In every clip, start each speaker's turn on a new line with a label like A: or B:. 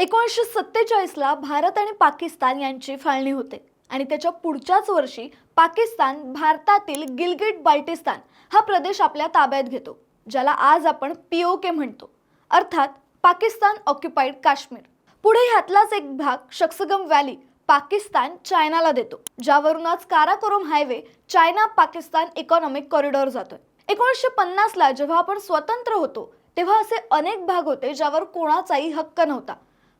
A: एकोणीसशे सत्तेचाळीसला भारत आणि पाकिस्तान यांची फाळणी होते. आणि त्याच्या पुढच्याच वर्षी पाकिस्तान भारतातील गिलगिट बाल्टिस्तान हा प्रदेश आपल्या ताब्यात घेतो ज्याला आज आपण पीओके म्हणतो. अर्थात पाकिस्तान ऑक्युपाईड काश्मीर. पुढे ह्यातलाच एक भाग शक्सगम व्हॅली पाकिस्तान चायनाला देतो ज्यावरून आज Karakoram highway China Pakistan economic corridor जातोय. एकोणीसशे पन्नासला जेव्हा आपण स्वतंत्र होतो तेव्हा असे अनेक भाग होते ज्यावर कोणाचाही हक्क नव्हता.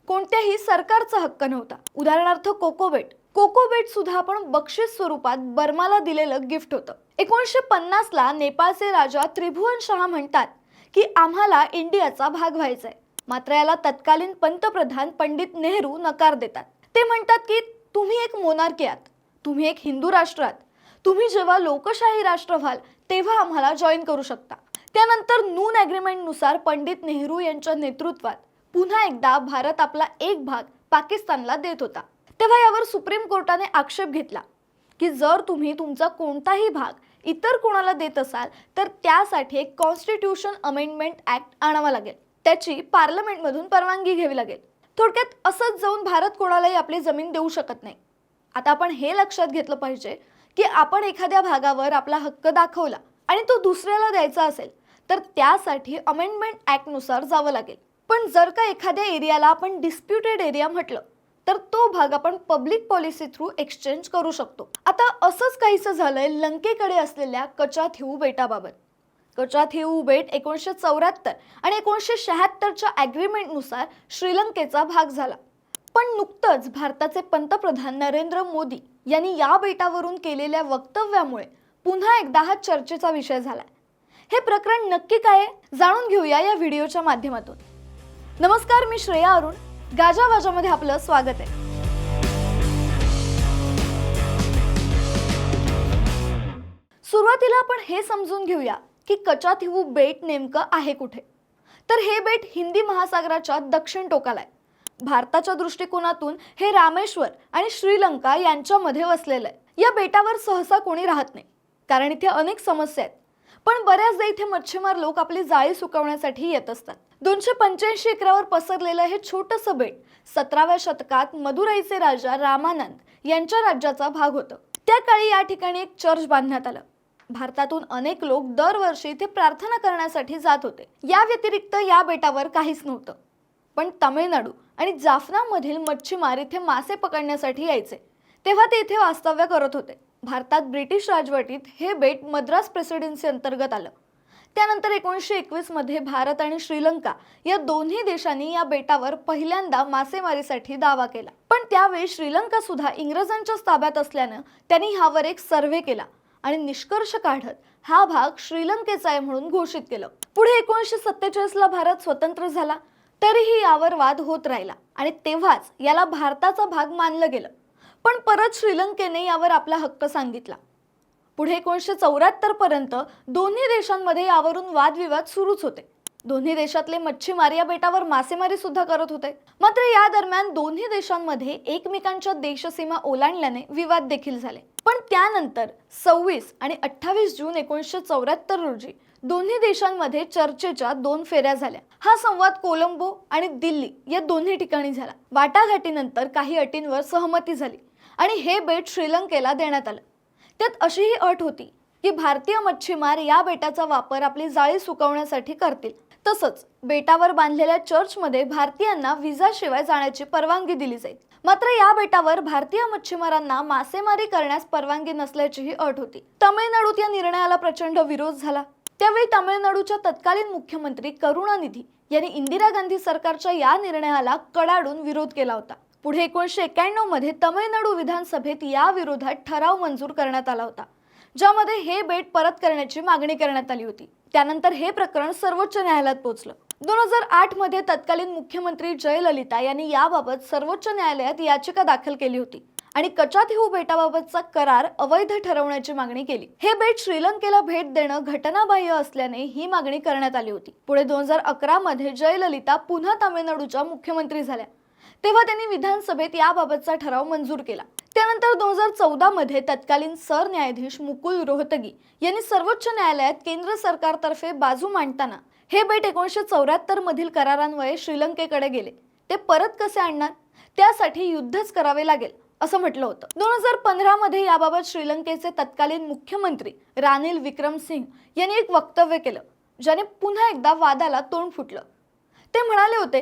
A: कोणत्याही सरकारचा हक्क नव्हता. उदाहरणार्थ कोकोबेट कोकोबेट सुद्धा आपण बक्षीस स्वरूपात बर्माला दिलेलं गिफ्ट होतं. एकोणीसशे पन्नासला नेपाळचे राजा त्रिभुवन शहा म्हणतात की आम्हाला इंडियाचा भाग व्हायचा आहे मात्र याला तत्कालीन पंतप्रधान पंडित नेहरू नकार देतात. ते म्हणतात की तुम्ही एक मोनार्की आहात. तुम्ही एक हिंदू राष्ट्र आहात. तुम्ही जेव्हा लोकशाही राष्ट्र व्हाल तेव्हा आम्हाला जॉईन करू शकता. त्यानंतर नून ॲग्रीमेंटनुसार पंडित नेहरू यांच्या नेतृत्वात पुन्हा एकदा भारत आपला एक भाग पाकिस्तानला देत होता. तेव्हा यावर सुप्रीम कोर्टाने आक्षेप घेतला की जर तुम्ही तुमचा कोणताही भाग इतर कोणाला देत असाल तर त्यासाठी एक कॉन्स्टिट्यूशन अमेंडमेंट ॲक्ट आणावा लागेल. त्याची पार्लमेंटमधून परवानगी घ्यावी लागेल. थोडक्यात असंच जाऊन भारत कोणालाही आपली जमीन देऊ शकत नाही. आता आपण हे लक्षात घेतलं पाहिजे की आपण एखाद्या भागावर आपला हक्क दाखवला आणि तो दुसऱ्याला द्यायचा असेल तर त्यासाठी अमेंडमेंट ॲक्टनुसार जावं लागेल. पण जर का एखाद्या एरियाला आपण डिस्प्युटेड एरिया म्हटलं तर तो भाग आपण पब्लिक पॉलिसी थ्रू एक्सचेंज करू शकतो. आता असंच काहीसं झालंय लंकेकडे असलेल्या कचाथिऊ बेटाबाबत. कचाथिऊ बेट एकोणीसशे चौऱ्याहत्तर आणि एकोणीसशे शहात्तरच्या ॲग्रीमेंटनुसार श्रीलंकेचा भाग झाला. पण नुकतंच भारताचे पंतप्रधान नरेंद्र मोदी यांनी या बेटावरून केलेल्या वक्तव्यामुळे पुन्हा एकदा हा चर्चेचा विषय झाला हे प्रकरण नक्की काय जाणून घेऊया या व्हिडिओच्या माध्यमातून. नमस्कार मी श्रेया अरुण. गाजावाजामध्ये आपलं स्वागत आहे. सुरुवातीला आपण हे समजून घेऊया की कचाथिवू बेट नेमकं आहे कुठे. तर हे बेट हिंदी महासागराच्या दक्षिण टोकाला आहे. भारताच्या दृष्टिकोनातून हे रामेश्वर आणि श्रीलंका यांच्यामध्ये वसलेलं आहे. या बेटावर सहसा कोणी राहत नाही कारण इथे अनेक समस्या आहेत. पण बऱ्याचदा इथे मच्छीमार लोक आपली जाळी सुकवण्यासाठी येत असतात. दोनशे पंच्याऐंशी एकरावर पसरलेलं हे छोटंसं बेट सतराव्या शतकात मदुराईचे राजा रामानंद यांच्या राज्याचा भाग होतं. त्या काळी या ठिकाणी एक चर्च बांधण्यात आलं. भारतातून अनेक लोक दरवर्षी इथे प्रार्थना करण्यासाठी जात होते. या व्यतिरिक्त या बेटावर काहीच नव्हतं. पण तमिळनाडू आणि जाफनामधील मच्छीमार इथे मासे पकडण्यासाठी यायचे. तेव्हा ते इथे वास्तव्य करत होते. भारतात ब्रिटिश राजवटीत हे बेट मद्रास प्रेसिडेन्सी अंतर्गत आलं. त्यानंतर एकोणीसशे एकवीसमध्ये भारत आणि श्रीलंका या दोन्ही देशांनी या बेटावर पहिल्यांदा मासेमारीसाठी दावा केला. पण त्यावेळी श्रीलंका सुद्धा इंग्रजांच्याच ताब्यात असल्यानं त्यांनी ह्यावर एक सर्व्हे केला आणि निष्कर्ष काढत हा भाग श्रीलंकेचा आहे म्हणून घोषित केलं. पुढे एकोणीसशे सत्तेचाळीसला भारत स्वतंत्र झाला तरीही यावर वाद होत राहिला आणि तेव्हाच याला भारताचा भाग मानलं गेलं. पण परत श्रीलंकेने यावर आपला हक्क सांगितला. पुढे एकोणीसशे चौऱ्याहत्तर पर्यंत दोन्ही देशांमध्ये यावरून वादविवाद सुरूच होते. दोन्ही देशातले मच्छीमार या बेटावर मासेमारी सुद्धा करत होते. मात्र या दरम्यान दोन्ही देशांमध्ये एकमेकांच्या देशसीमा ओलांडल्याने विवाद देखील झाले. पण त्यानंतर सव्वीस आणि अठ्ठावीस जून एकोणीसशे चौऱ्याहत्तर रोजी दोन्ही देशांमध्ये चर्चेच्या दोन फेऱ्या झाल्या. हा संवाद कोलंबो आणि दिल्ली या दोन्ही ठिकाणी झाला. वाटाघाटीनंतर काही अटींवर सहमती झाली आणि हे बेट श्रीलंकेला देण्यात आलं. त्यात अशीही अट होती की भारतीय मच्छीमार या बेटाचा वापर आपली जाळी सुकवण्यासाठी करतील. तसंच बेटावर बांधलेल्या चर्चमध्ये भारतीयांना व्हिजाशिवाय जाण्याची परवानगी दिली जाईल. मात्र या बेटावर भारतीय मच्छीमारांना मासेमारी करण्यास परवानगी नसल्याचीही अट होती. तमिळनाडूत या निर्णयाला प्रचंड विरोध झाला. त्यावेळी तमिळनाडूच्या तत्कालीन मुख्यमंत्री करुणानिधी यांनी इंदिरा गांधी सरकारच्या या निर्णयाला कडाडून विरोध केला होता. पुढे एकोणीसशे एक्याण्णवमध्ये तमिळनाडू विधानसभेत याविरोधात ठराव मंजूर करण्यात आला होता ज्यामध्ये हे बेट परत करण्याची मागणी करण्यात आली होती. त्यानंतर हे प्रकरण सर्वोच्च न्यायालयात पोहोचलं. दोन हजार आठमध्ये तत्कालीन मुख्यमंत्री जयललिता यांनी याबाबत सर्वोच्च न्यायालयात याचिका दाखल केली होती आणि कचाथिऊ बेटाबाबतचा करार अवैध ठरवण्याची मागणी केली. हे बेट श्रीलंकेला भेट देणं घटनाबाह्य असल्याने ही मागणी करण्यात आली होती. पुढे दोन हजार अकरा मध्ये जयललिता पुन्हा तामिळनाडूच्या मुख्यमंत्री झाल्या. तेव्हा त्यांनी विधानसभेत याबाबतचा ठराव मंजूर केला. त्यानंतर दोन हजार चौदा मध्ये तत्कालीन सरन्यायाधीश मुकुल रोहतगी यांनी सर्वोच्च न्यायालयात केंद्र सरकारतर्फे बाजू मांडताना हे बेट एकोणीसशे चौऱ्याहत्तर मधील करारान्वये श्रीलंकेकडे गेले. ते परत कसे आणणार? त्यासाठी युद्धच करावे लागेल असं म्हटलं होतं. दोन हजार पंधरामध्ये याबाबत श्रीलंकेचे तत्कालीन मुख्यमंत्री रानिल विक्रमसिंग यांनी एक वक्तव्य केलं ज्याने पुन्हा एकदा वादाला तोंड फुटलं. ते म्हणाले होते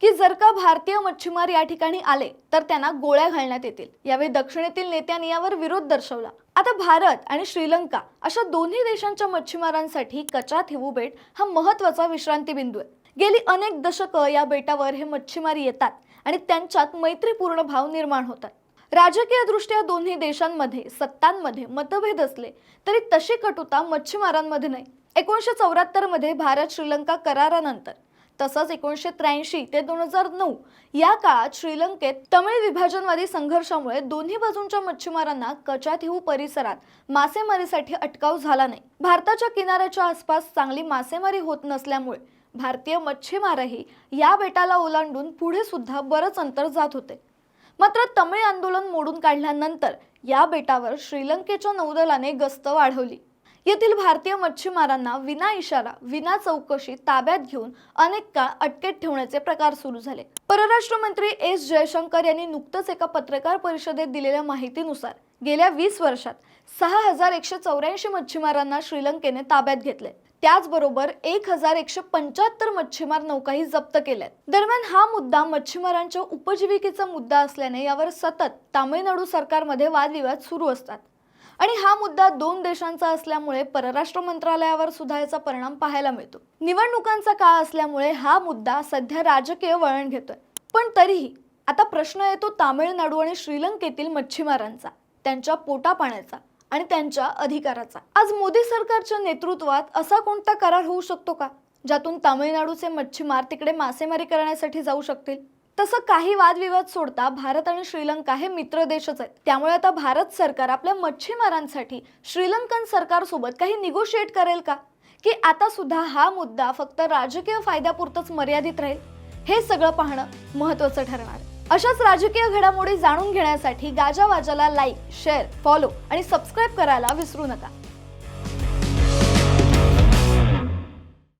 A: की जर का भारतीय मच्छीमार या ठिकाणी आले तर त्यांना गोळ्या घालण्यात येतील. यावेळी दक्षिणेतील नेत्यांनी यावर विरोध दर्शवला. आता भारत आणि श्रीलंका अशा दोन्ही देशांच्या मच्छीमारांसाठी कचा थिवू बेट हा महत्त्वाचा विश्रांती बिंदू आहे. गेली अनेक दशकं या बेटावर हे मच्छीमार येतात आणि त्यांच्यात मैत्रीपूर्ण भाव निर्माण होतात. राजकीय दृष्ट्या दोन्ही देशांमध्ये सत्तांमध्ये मतभेद असले तरी तशी कटुता मच्छीमारांमध्ये नाही. एकोणीसशे चौऱ्याहत्तरमध्ये भारत श्रीलंका करारानंतर. तसंच एकोणीसशे त्र्याऐंशी ते दोन हजार नऊ या काळात श्रीलंकेत तमिळ विभाजनवादी संघर्षामुळे दोन्ही बाजूंच्या मच्छीमारांना कचाथिहू परिसरात मासेमारीसाठी अटकाव झाला नाही. भारताच्या किनाऱ्याच्या आसपास चांगली मासेमारी होत नसल्यामुळे भारतीय मच्छीमारही या बेटाला ओलांडून पुढे सुद्धा बरंच अंतर जात होते. मात्र तमिळ आंदोलन मोडून काढल्यानंतर या बेटावर श्रीलंकेच्या नौदलाने गस्त वाढवली. येथील भारतीय मच्छीमारांना विना इशारा विना चौकशी ताब्यात घेऊन अनेक काळ अटकेत ठेवण्याचे प्रकार सुरू झाले. परराष्ट्र मंत्री एस जयशंकर यांनी नुकतंच एका पत्रकार परिषदेत दिलेल्या माहितीनुसार गेल्या वीस वर्षात सहा हजार एकशे चौऱ्याऐंशी मच्छीमारांना श्रीलंकेने ताब्यात घेतले. त्याचबरोबर एक हजार एकशे पंच्याहत्तर मच्छीमार नौकाही जप्त केल्यात. दरम्यान हा मुद्दा मच्छीमारांच्या उपजीविकेचा मुद्दा असल्याने यावर सतत तामिळनाडू सरकारमध्ये वादविवाद सुरू असतात. आणि हा मुद्दा दोन देशांचा असल्यामुळे परराष्ट्र मंत्रालयावर सुद्धा याचा परिणाम पाहायला मिळतो. निवडणुकांचा काळ असल्यामुळे हा मुद्दा सध्या राजकीय वळण घेतोय. पण तरीही आता प्रश्न येतो तामिळनाडू आणि श्रीलंकेतील मच्छीमारांचा त्यांच्या पोटापाण्याचा आणि त्यांच्या अधिकाराचा. आज मोदी सरकारच्या नेतृत्वात असा कोणता करार होऊ शकतो का? ज्यातून तामिळनाडूचे मच्छीमार तिकडे मासेमारी करण्यासाठी जाऊ शकतील? तसं काही वादविवाद सोडता भारत आणि श्रीलंका हे मित्र देशच आहेत. त्यामुळे आता भारत सरकार आपल्या मच्छीमारांसाठी श्रीलंकन सरकारसोबत काही निगोशिएट करेल का? की आता सुद्धा हा मुद्दा फक्त राजकीय फायद्यापुरतच मर्यादित राहील? हे सगळं पाहणं महत्वाचं ठरणार. आहे. अशाच राजकीय घडामोडी जाणून घेण्यासाठी गाजावाजाला लाईक शेअर फॉलो आणि सबस्क्राईब करायला विसरू नका.